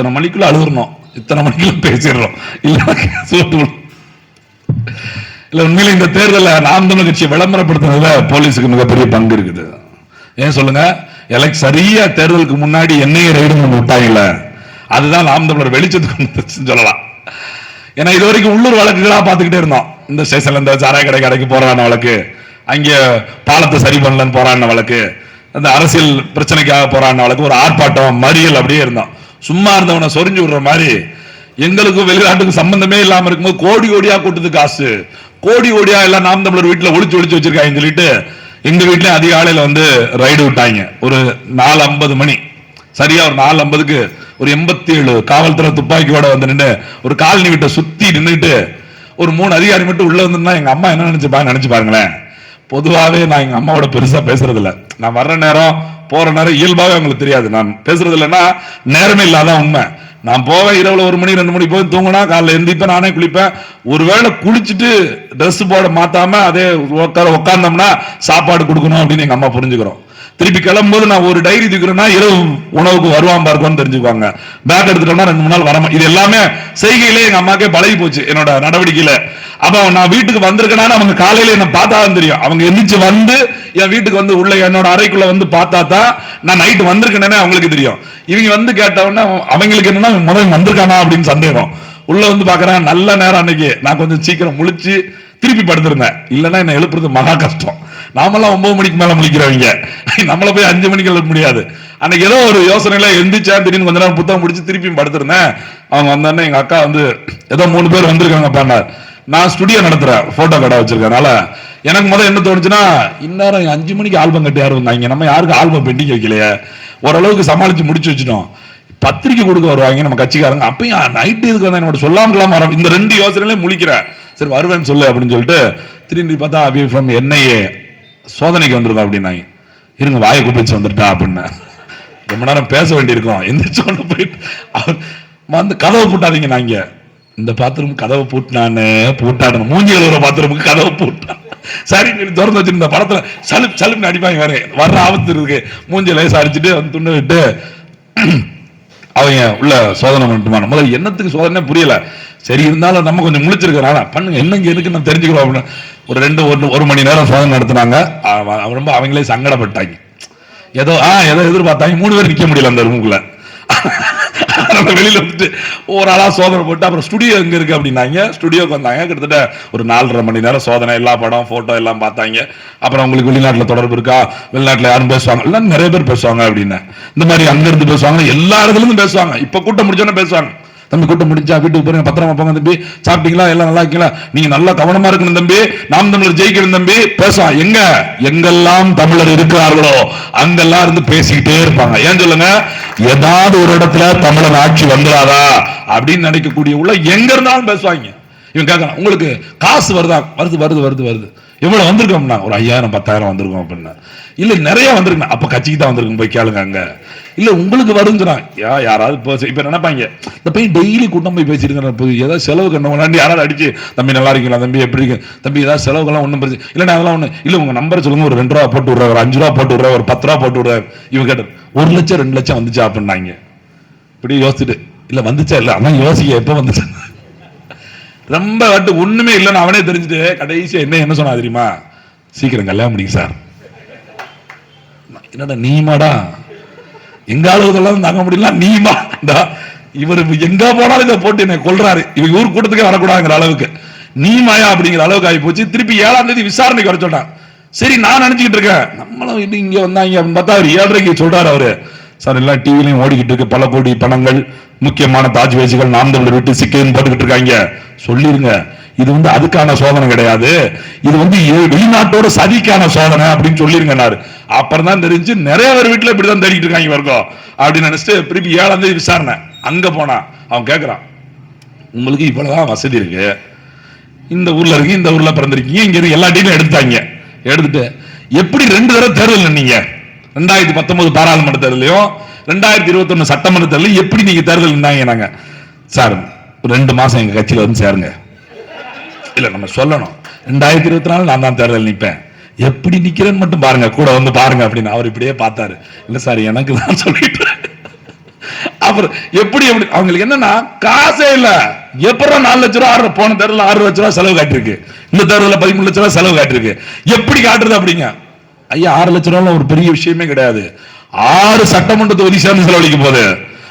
இத்தனை மணிக்குள்ள அழுகுறணும். இத்தனை மணிக்குள்ள பேசிடுறோம். இல்ல சூட்டு இல்ல உண்மையில இந்த தேர்தலில் நாம் தமிழ் கட்சியை விளம்பரப்படுத்துறதுல போலீஸுக்கு மிகப்பெரிய பங்கு இருக்குது. ஏன் சொல்லுங்க? எலக்ட் சரியா தேர்தலுக்கு முன்னாடி என்னைய ரைடு ஒன்று விட்டாங்கல்ல. அதுதான் நாம் தமிழர் வெளிச்சத்துக்கு சொல்லலாம். ஏன்னா இது வரைக்கும் உள்ளூர் வழக்குகளா பார்த்துக்கிட்டே இருந்தோம். இந்த ஸ்டேஷன்ல இந்த சாராய கடை கடைக்கு போறான வழக்கு. அங்கே பாலத்தை சரி பண்ணலன்னு போறான வழக்கு. அந்த அரசியல் பிரச்சனைக்காக போறான வழக்கு. ஒரு ஆர்ப்பாட்டம் மறியல் அப்படியே இருந்தோம். சும்மா இருந்தவனை சொரிஞ்சு விடுற மாதிரி. எங்களுக்கும் வெளிநாட்டுக்கும் சம்பந்தமே இல்லாம இருக்கும்போது கோடி கோடியா கூட்டது காசு. கோடி கோடியா எல்லாம் நாம் தமிழர் வீட்டுல ஒளிச்சு ஒளிச்சு வச்சிருக்காங்கன்னு சொல்லிட்டு எங்க வீட்லயும் அதிகாலையில வந்து ரைடு விட்டாங்க. ஒரு நாலு ஐம்பது மணி. சரியா ஒரு நாலு ஐம்பதுக்கு ஒரு எண்பத்தி ஏழு காவல்துறை துப்பாக்கியோட வந்து நின்று ஒரு காலனி வீட்டை சுத்தி நின்றுட்டு ஒரு மூணு அதிகாரி மட்டும் உள்ள வந்துருந்தா எங்க அம்மா என்ன நினைச்சுப்பாங்க நினைச்சு பாருங்களேன். பொதுவாகவே நான் எங்க அம்மாவோட பெருசா பேசுறது இல்லை நான் வர்ற நேரம் போற நேரம் இயல்பாகவே அவங்களுக்கு தெரியாது. நான் பேசுறது இல்லைன்னா நேரமே இல்லாத உண்மை. நான் போவேன் இரவுல ஒரு மணி ரெண்டு மணி போய் தூங்கினா காலைல எந்திரிப்பேன் நானே குளிப்பேன். ஒருவேளை குளிச்சுட்டு ட்ரெஸ் போட மாத்தாம அதே உட்கார உட்கார்ந்தோம்னா சாப்பாடு கொடுக்கணும் அப்படின்னு எங்க அம்மா புரிஞ்சுக்கிறோம். திருப்பி கிளம்பும்போது நான் ஒரு டைரி தூக்கிறேன்னா இரவு உணவுக்கு வருவான் பார்க்கணும்னு தெரிஞ்சுக்குவாங்க. பேக் எடுத்துட்டோம்னா ரெண்டு மூணு நாள் வர இது எல்லாமே செய்கையிலே எங்க அம்மாக்கே பழகி போச்சு என்னோட நடவடிக்கையில. அப்ப நான் வீட்டுக்கு வந்திருக்கேன்னா அவங்க காலையில என்ன பார்த்தா தான் தெரியும். அவங்க எந்திரிச்சு வந்து என் வீட்டுக்கு வந்து உள்ள என்னோட அறைக்குள்ள வந்து பார்த்தா தான் நான் நைட்டு வந்திருக்கேனே அவங்களுக்கு தெரியும். இவங்க வந்து கேட்டவொடனே அவங்களுக்கு என்னன்னா முதல் வந்திருக்கானா? அப்படின்னு சந்தேகம். உள்ள வந்து பாக்குறேன் நல்ல நேரம் அன்னைக்கு. நான் கொஞ்சம் சீக்கிரம் முழிச்சு திருப்பி படுத்திருந்தேன். இல்லைன்னா என்ன எழுப்புறது மகா கஷ்டம். நாமெல்லாம் ஒன்பது மணிக்கு மேல முழிக்கிறவங்க. நம்மள போய் அஞ்சு மணிக்கு எழுப்ப முடியாது. அன்னைக்கு ஏதோ ஒரு யோசனையில எந்திரிச்சா திடீர்னு கொஞ்ச நேரம் புத்தகம் முடிச்சு திருப்பியும் படுத்திருந்தேன். அவங்க வந்தோடனே எங்க அக்கா வந்து ஏதோ மூணு பேர் வந்திருக்காங்க பண்ணார் நான் ஸ்டுடியோ நடத்துறேன் போட்டோ கடை வச்சிருக்கனால. எனக்கு முதல் என்ன தோணுச்சுன்னா இந்நேரம் அஞ்சு மணிக்கு ஆல்பம் கட்டி யாரும் வந்தாங்க. நம்ம யாருக்கு ஆல்பம் பெண்டிங் வைக்கலையே. ஓரளவுக்கு சமாளிச்சு முடிச்சு வச்சுட்டோம். பத்திரிக்கை கொடுக்க வருவாங்க நம்ம கட்சிக்காரங்க. அப்பயும் நைட்டு இதுக்கு வந்து என்னோட சொல்லாமலாம் வர இந்த ரெண்டு யோசனையிலே முழிக்கிறேன். சரி வருவேன்னு சொல்லு அப்படின்னு சொல்லிட்டு திரும்பி பார்த்தா அபி ஃப்ரம் என்ஐஏ சோதனைக்கு வந்திருக்கோம் அப்படின்னாங்க. இருங்க வாயை குப்பிச்சு வந்துட்டா அப்படின்னு. ரொம்ப நேரம் பேச வேண்டியிருக்கோம். எந்திரிச்சு கொண்டு போயிட்டு அவர் வந்து கதவை பூட்டாதீங்க நாங்க. இந்த பாத்ரூம் கதவை பூட்டினானு பூட்டாடணும். மூஞ்சி கழுவுற பாத்ரூமுக்கு கதவை பூட்டான் சரி திறந்து வச்சிருந்த படத்துல சலுப் சலுப்னு அடிப்பாங்க வேற வர்ற ஆபத்து இருக்கு. மூஞ்சி லேசா அடிச்சுட்டு வந்து துண்டு விட்டு அவங்க உள்ள சோதனை பண்ணிட்டுமா? முதல்ல என்னத்துக்கு சோதனை புரியல. சரி இருந்தாலும் நம்ம கொஞ்சம் முழிச்சிருக்கிறனால பண்ணுங்க. என்னங்க எதுக்கு நான் தெரிஞ்சுக்கிறோம் அப்படின்னு. ஒரு ரெண்டு ஒரு ஒரு மணி நேரம் சோதனை நடத்தினாங்க. அவ ரொம்ப அவங்களே சங்கடப்பட்டாங்க. ஏதோ ஆ ஏதோ எதிர்பார்த்தாங்க. மூணு பேர் நிக்க முடியல அந்த ரூமுக்குள்ள வெளியில வந்துட்டு ஒரு ஆளா சோதனை போட்டு அப்புறம் ஸ்டுடியோ எங்க இருக்கு அப்படின்னாங்க. ஸ்டுடியோக்கு வந்தாங்க. கிட்டத்தட்ட ஒரு நாலரை மணி நேரம் சோதனை எல்லா படம் போட்டோ எல்லாம் பார்த்தாங்க. அப்புறம் உங்களுக்கு வெளிநாட்டுல தொடர்பு இருக்கா? வெளிநாட்டுல யாரும் பேசுவாங்க? எல்லாம் நிறைய பேர் பேசுவாங்க அப்படின்னு. இந்த மாதிரி அங்க இருந்து பேசுவாங்க. எல்லா இடத்துல இருந்து பேசுவாங்க. இப்ப கூட்டம் முடிச்சோன்னே பேசுவாங்க. தம்பி கூட்டம் முடிஞ்சா வீட்டுக்கு போறீங்க பத்திரமா போங்க தம்பி. சாப்பிட்டீங்களா? எல்லாம் நல்லா இருக்கீங்களா? நீங்க நல்லா கவனமா இருக்கணும் தம்பி. நாம் தமிழர் ஜெயிக்கணும் தம்பி. பேசலாம் எங்க? எங்கெல்லாம் தமிழர் இருக்கிறார்களோ அங்கெல்லாம் இருந்து பேசிக்கிட்டே இருப்பாங்க. ஏன் சொல்லுங்க? ஏதாவது ஒரு இடத்துல தமிழர் ஆட்சி வந்துடாதா? அப்படின்னு நினைக்கக்கூடிய உள்ள எங்க இருந்தாலும் பேசுவாங்க. இவன் கேட்கறான் உங்களுக்கு காசு வருதா? வருது வருது வருது வருது. எவ்வளவு வந்திருக்கோம்னா? ஒரு ஐயாயிரம் பத்தாயிரம் வந்திருக்கோம் அப்படின்னா. இல்ல நிறைய வந்திருக்குண்ணா. அப்ப கட்சிக்கு தான் வந்திருக்கும் போய் கேளுங்க அங்க. இல்ல உங்களுக்கு வருங்கிறான் யா யாராவது இப்போ இப்ப நினைப்பாங்க. இந்த பையன் டெய்லி கூட்டம் போய் பேசிட்டு போய் ஏதாவது செலவு கண்ணு யாராவது அடிச்சு தம்பி நல்லா இருக்கீங்களா தம்பி? எப்படி இருக்கு? தம்பி ஏதாவது செலவுக்கெல்லாம் ஒன்றும் பிரச்சனை நான் அதெல்லாம் ஒன்று இல்லை உங்க நம்பர் சொல்லுங்க ஒரு ரெண்டு ரூபா போட்டு விடுறாரு ஒரு அஞ்சு ரூபா போட்டு விடுறாரு ஒரு பத்து ரூபா போட்டு விடுறாரு இவங்க கேட்டார் ஒரு லட்சம் ரெண்டு லட்சம் வந்துச்சா? அப்படின்னாங்க. இப்படி யோசிச்சுட்டு இல்லை வந்துச்சா இல்லை? அதான் யோசிக்க எப்போ வந்துச்சா? ரொம்ப வாட்டு ஒன்றுமே இல்லைன்னு அவனே தெரிஞ்சுட்டு கடைசியாக என்ன என்ன சொன்னா தெரியுமா? சீக்கிரம் கல்யாணம் முடியும் சார். என்னடா நீமாடா எங்க ஆளுவதெல்லாம் தாங்க முடியல நீமா இவர் எங்க போனாலும் இதை போட்டு என்னை கொல்றாரு. இவங்க ஊர் கூட்டத்துக்கே வரக்கூடாதுங்கிற அளவுக்கு. நீ மாயா அப்படிங்கிற அளவுக்கு ஆகி போச்சு திருப்பி ஏழாம் தேதி விசாரணைக்கு வர சொல்றான். சரி நான் நினைச்சுக்கிட்டு இருக்கேன். நம்மளும் இன்னும் இங்க வந்தாங்க அப்படின்னு பார்த்தா அவர் ஏழரைக்கு சொல்றாரு அவரு. சார் எல்லாம் டிவிலையும் ஓடிக்கிட்டு இருக்கு. பல கோடி பணங்கள் முக்கியமான தாஜ் வேசிகள் நாம் தமிழர் விட்டு சிக்கேன்னு போட்டுக்கிட்டு இருக்காங்க. சொல்லிருங்க. இது வந்து அதுக்கான சோதனை கிடையாது. இது வந்து ஏ- வெளிநாட்டோட சதிக்கான சோதனை அப்படின்னு சொல்லிருங்கனாரு அப்புறம் தான் தெரிஞ்சு நிறைய பேர் வீட்டில் இப்படிதான் தேடிட்டு இருக்காங்க வரைக்கும் அப்படின்னு நினைச்சிட்டு திருப்பி ஏழாம் தேதி விசாரணை. அங்க போனா அவன் கேட்கறான் உங்களுக்கு இவ்வளவுதான் வசதி இருக்கு. இந்த ஊர்ல இருக்கு இந்த ஊர்ல பிறந்திருக்கீங்க. இங்க இருக்கு எல்லா டீலும் எடுத்தாங்க. எடுத்துட்டு எப்படி ரெண்டு தடவை தேர்தல் நீங்க ரெண்டாயிரத்தி பத்தொன்பது பாராளுமன்ற தேர்தலையும் ரெண்டாயிரத்தி இருபத்தி ஒன்னு சட்டமன்ற தேர்தலையும் எப்படி நீங்க தேர்தல் நின்னாங்க நாங்க? சார் ரெண்டு மாசம் எங்க கட்சியில வந்து சேருங்க. இல்லை நம்ம சொல்லணும். ரெண்டாயிரத்தி இருபத்தி நாலு நான் தான் தேர்தல் நிற்பேன் எப்படி நிற்கிறேன்னு மட்டும் பாருங்க கூட வந்து பாருங்க அப்படின்னு அவர் இப்படியே பார்த்தாரு. இல்ல சார் எனக்கு தான் சொல்லிட்டு. அப்புறம் எப்படி எப்படி அவங்களுக்கு என்னன்னா காசே இல்ல. எப்படா நாலு லட்ச ரூபா ஆறு போன தேர்தலில் ஆறு லட்ச ரூபா செலவு காட்டிருக்கு. இந்த தேர்தலில் பதிமூணு லட்ச ரூபா செலவு காட்டிருக்கு. எப்படி காட்டுறது அப்படிங்க? ஐயா ஆறு லட்ச ரூபா ஒரு பெரிய விஷயமே கிடையாது. ஆறு சட்டமன்ற தொகுதி சேர்ந்து செலவழிக்க போகுது.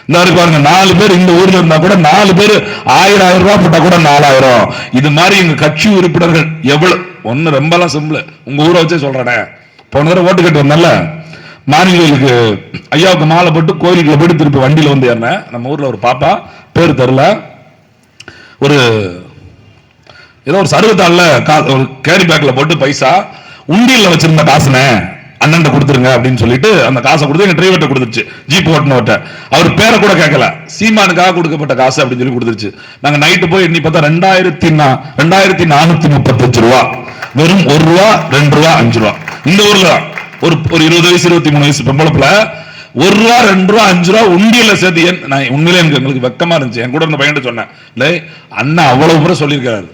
இந்த பாருங்க நாலு பேர் இந்த ஊர்ல இருந்தா கூட நாலு பேர் ஆயிரம் ஆயிரம் ரூபாய் போட்டா கூட நாலாயிரம். இது மாதிரி எங்க கட்சி உறுப்பினர்கள் எவ்வளவு ஒண்ணு ரொம்பலாம் சிம்பிள் உங்க ஊரை வச்சே சொல்றேன். போன தடவை ஓட்டு கட்டு வந்தேன்ல மாநிலங்களுக்கு ஐயாவுக்கு மாலை போட்டு கோயிலுக்குள்ள போயிட்டு திருப்பி வண்டியில வந்து ஏறினேன். நம்ம ஊர்ல ஒரு பாப்பா பேர் தெரில ஒரு ஏதோ ஒரு சர்வத்தாள்ல கா- ஒரு கேரி பேக்கில் போட்டு பைசா உண்டியில் வச்சிருந்த காசுனே. அண்ணன் கொடுத்துருங்க அப்படின்னு சொல்லிட்டு அந்த காசை கொடுத்து எங்க டிரைவர்ட்ட கொடுத்துருச்சு. ஜீப் ஓட்டுனவர்ட்ட. அவர் பேரை கூட கேட்கல. சீமானுக்காக கொடுக்கப்பட்ட காசு அப்படின்னு சொல்லி கொடுத்துருச்சு. நாங்க நைட்டு போய் எண்ணி பார்த்தா ரெண்டாயிரத்தி ரெண்டாயிரத்தி நானூத்தி முப்பத்தஞ்சு ரூபா. வெறும் ஒரு ரூபா ரெண்டு ரூபா அஞ்சு ரூபா. இந்த ஊர்ல ஒரு ஒரு இருபது வயசு இருபத்தி மூணு வயசு பொம்பளப்புல ஒரு ரூபா ரெண்டு ரூபா அஞ்சு ரூபா உண்டியல சேர்த்து ஏன் நான் உண்மையிலே எனக்கு எங்களுக்கு வெக்கமா இருந்துச்சு. என் கூட இருந்த பையன்கிட்ட சொன்னேன். இல்லை அண்ணா அவ்வளவு முறை சொல்லியிருக்காரு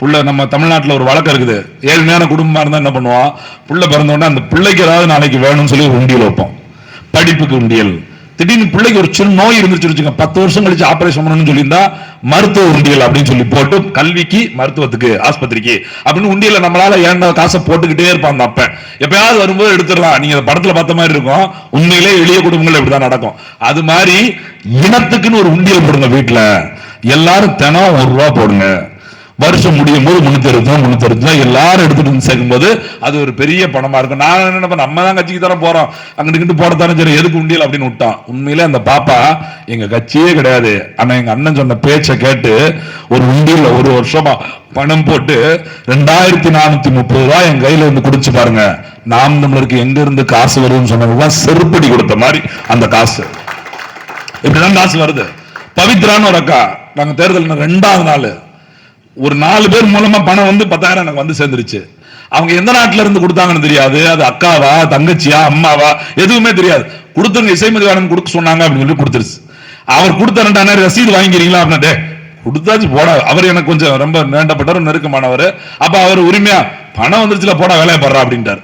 புள்ள நம்ம தமிழ்நாட்டில் ஒரு வழக்கம் இருக்குது. ஏழ்மையான குடும்பமாக இருந்தால் என்ன பண்ணுவோம் புள்ள பிறந்தோடனே அந்த பிள்ளைக்கு ஏதாவது நாளைக்கு வேணும்னு சொல்லி ஒரு உண்டியல் வைப்போம் படிப்புக்கு உண்டியல். திடீர்னு பிள்ளைக்கு ஒரு சின்ன நோய் இருந்துச்சு வச்சுங்க பத்து வருஷம் கழிச்சு ஆபரேஷன் பண்ணணும்னு சொல்லியிருந்தா மருத்துவ உண்டியல் அப்படின்னு சொல்லி போட்டு கல்விக்கு மருத்துவத்துக்கு ஆஸ்பத்திரிக்கு அப்படின்னு உண்டியல நம்மளால ஏன்டா காசை போட்டுக்கிட்டே இருப்பான் அந்த அப்ப எப்பயாவது வரும்போது எடுத்துடலாம். நீங்க படத்தில் படத்துல பார்த்த மாதிரி இருக்கும். உண்மையிலே எளிய குடும்பங்கள் இப்படிதான் நடக்கும். அது மாதிரி இனத்துக்குன்னு ஒரு உண்டியல் போடுங்க வீட்டுல. எல்லாரும் தினம் ஒரு ரூபா போடுங்க. வருஷம் முடியும் போது முன்னூத்தி அறுபது முன்னூத்தி அறுபது எல்லாரும் எடுத்துட்டு வந்து சேர்க்கும்போது அது ஒரு பெரிய பணமா இருக்கும். நான் என்ன நினைப்பேன், நம்ம தான் கட்சிக்கு தானே போறோம். அங்கிட்டு இங்கிட்டு போடத்தானே சரி எதுக்கு உண்டியல் அப்படின்னு விட்டான். உண்மையிலே அந்த பாப்பா எங்க கட்சியே கிடையாது. ஆனா எங்க அண்ணன் சொன்ன பேச்சை கேட்டு ஒரு உண்டியல்ல ஒரு வருஷமா பணம் போட்டு ரெண்டாயிரத்தி நானூத்தி முப்பது ரூபாய் என் கையில வந்து குடிச்சு பாருங்க. நாம் நம்மளுக்கு எங்க இருந்து காசு வருதுன்னு சொன்னவங்க செருப்படி கொடுத்த மாதிரி அந்த காசு. இப்படிதான் காசு வருது. பவித்ரான்னு ஒரு அக்கா நாங்க தேர்தல் ரெண்டாவது நாள். ஒரு நாலு பேர் மூலமா பணம் வந்து பத்தாயிரம் எனக்கு வந்து சேர்ந்துருச்சு. அவங்க எந்த நாட்டுல இருந்து கொடுத்தாங்கன்னு தெரியாது. அது அக்காவா தங்கச்சியா அம்மாவா? எதுவுமே தெரியாது. கொடுத்தவங்க இசைமதிவாரன் கொடுக்க சொன்னாங்க அப்படின்னு சொல்லி கொடுத்துருச்சு. அவர் கொடுத்த ரெண்டாயிரம் ரசீது வாங்கிக்கிறீங்களா அப்படின்னா டே கொடுத்தாச்சு போடா. அவர் எனக்கு கொஞ்சம் ரொம்ப வேண்டப்பட்டவர் நெருக்கமானவர். அப்ப அவர் உரிமையா பணம் வந்துருச்சுல போடா வேலையை படுறா அப்படின்ட்டார்.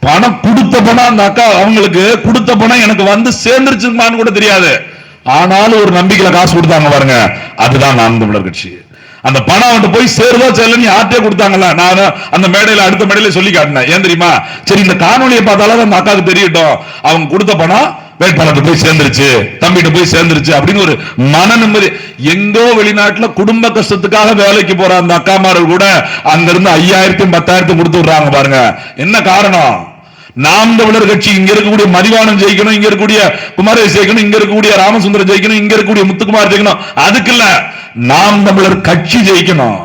பணம் கொடுத்த பணம் அந்த அக்கா அவங்களுக்கு கொடுத்த பணம் எனக்கு வந்து சேர்ந்துருச்சுமான்னு கூட தெரியாது. ஆனாலும் ஒரு நம்பிக்கையில காசு கொடுத்தாங்க பாருங்க. அதுதான் நாம் தமிழர் கட்சி. அந்த பணம் அவன்கிட்ட போய் சேருதோ நீ யார்கிட்டயே கொடுத்தாங்கல்ல. நான் அந்த மேடையில அடுத்த மேடையில சொல்லி காட்டினேன். ஏன் தெரியுமா? சரி இந்த காணொலியை பார்த்தாலும் அந்த அக்காவுக்கு தெரியட்டும். அவங்க கொடுத்த பணம் வேட்பாளர்கிட்ட போய் சேர்ந்துருச்சு. தம்பிகிட்ட போய் சேர்ந்துருச்சு அப்படின்னு ஒரு மன நிம்மதி. எங்கோ வெளிநாட்டுல குடும்ப கஷ்டத்துக்காக வேலைக்கு போற அந்த அக்காமார்கள் கூட அங்க இருந்து ஐயாயிரத்தையும் பத்தாயிரத்தையும் கொடுத்து விடுறாங்க பாருங்க. என்ன காரணம்? நாம் தமிழர் கட்சி இங்க இருக்கக்கூடிய மதிவானம் ஜெயிக்கணும் இங்க இருக்கக்கூடிய குமாரேஷ் ஜெயிக்கணும் இங்க இருக்கக்கூடிய ராமசுந்தரம் ஜெயிக்கணும் இங்க இருக்கக்கூடிய முத்துக்குமார் ஜெயிக்கணும். அதுக்கு இல்ல. நாம் தமிழர் கட்சி ஜெயிக்கணும்.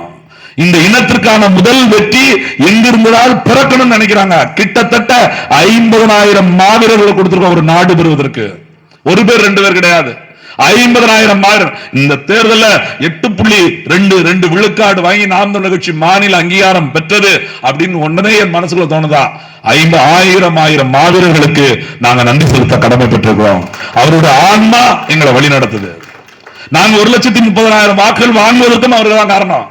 இந்த இனத்திற்கான முதல் வெற்றி எங்கிருந்தால் பிறக்கணும்னு நினைக்கிறாங்க. கிட்டத்தட்ட ஐம்பதனாயிரம் மாவீரர்களை கொடுத்திருக்கோம் ஒரு நாடு பெறுவதற்கு. ஒரு பேர் ரெண்டு பேர் கிடையாது. ஐம்பதனாயிரம் மாவீரர். இந்த தேர்தல்ல எட்டு புள்ளி ரெண்டு ரெண்டு விழுக்காடு வாங்கி நாம் தமிழர் கட்சி மாநில அங்கீகாரம் பெற்றது அப்படின்னு ஒன்னதே என் மனசுக்குள்ள தோணுதா? ஐம்பது ஆயிரம் ஆயிரம் மாவீரர்களுக்கு நாங்க நன்றி செலுத்த கடமை பெற்றிருக்கிறோம். அவருடைய ஆன்மா எங்களை வழி நடத்துது நாங்க ஒரு லட்சத்தி முப்பதாயிரம் வாக்குகள் வாங்குவதற்கும் அவர்கள் தான் காரணம்.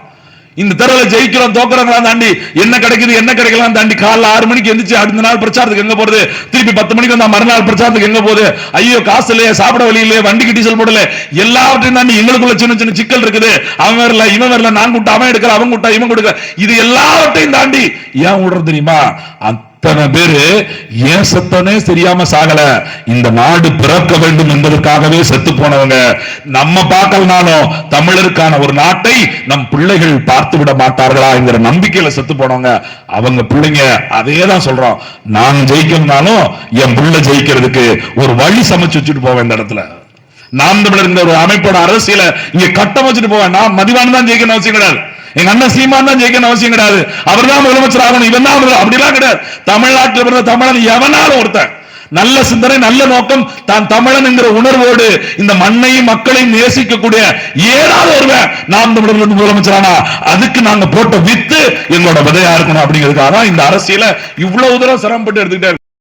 இந்த தெருவில் ஜெயிக்கிறோம் தோக்குறோங்களாம் தாண்டி என்ன கிடைக்குது என்ன கிடைக்கலாம் தாண்டி காலைல ஆறு மணிக்கு எந்திரிச்சு அடுத்த நாள் பிரச்சாரத்துக்கு எங்க போறது? திருப்பி பத்து மணிக்கு வந்தா மறுநாள் பிரச்சாரத்துக்கு எங்க போகுது? ஐயோ காசு இல்லையே சாப்பிட வழி இல்லையே வண்டிக்கு டீசல் போடல. எல்லாவற்றையும் தாண்டி எங்களுக்குள்ள சின்ன சின்ன சிக்கல் இருக்குது. அவன் வரல இவன் வரல நான் கூட்ட அவன் எடுக்கிற அவன் கூட்ட இவன் கொடுக்க இது எல்லாவற்றையும் தாண்டி ஏன் விடுறது தெரியுமா? அத்தனை பேரு ஏன் செத்தனே தெரியாம சாகல? இந்த நாடு பிறக்க வேண்டும் என்பதற்காகவே செத்து போனவங்க. நம்ம பார்க்கலனாலும் தமிழருக்கான ஒரு நாட்டை நம் பிள்ளைகள் பார்த்து விட மாட்டார்களா என்கிற நம்பிக்கையில செத்து போனவங்க. அவங்க பிள்ளைங்க அதே தான் சொல்றோம். நான் ஜெயிக்கணும்னாலும் என் பிள்ளை ஜெயிக்கிறதுக்கு ஒரு வழி சமைச்சு வச்சுட்டு போவேன் இந்த இடத்துல. நாம் தமிழர் ஒரு அமைப்போட அரசியல இங்க கட்டம் வச்சுட்டு போவேன். நான் மதிவான தான் ஜெயிக்கணும் அவசியம் கிடையாது. எங்க அண்ணன் சீமான் தான் ஜெயிக்கணும் அவசியம் கிடையாது. அவர் தான் முதலமைச்சர் ஆகணும். இவன் தான் அப்படிலாம் கிடையாது. தமிழ்நாட்டில் பிறந்த தமிழன் எவனாலும் ஒருத்தன். நல்ல சிந்தனை நல்ல நோக்கம் தான் தமிழன் என்கிற உணர்வோடு இந்த மண்ணையும் மக்களையும் நேசிக்கக்கூடிய ஏதாவது ஒருவன் நாம் தமிழர்கள் வந்து முதலமைச்சரானா? அதுக்கு நாங்க போட்ட வித்து எங்களோட விதையா இருக்கணும் அப்படிங்கிறதுக்காக இந்த அரசியல இவ்வளவு தூரம் சிரமப்பட்டு எடுத்துக்கிட்டே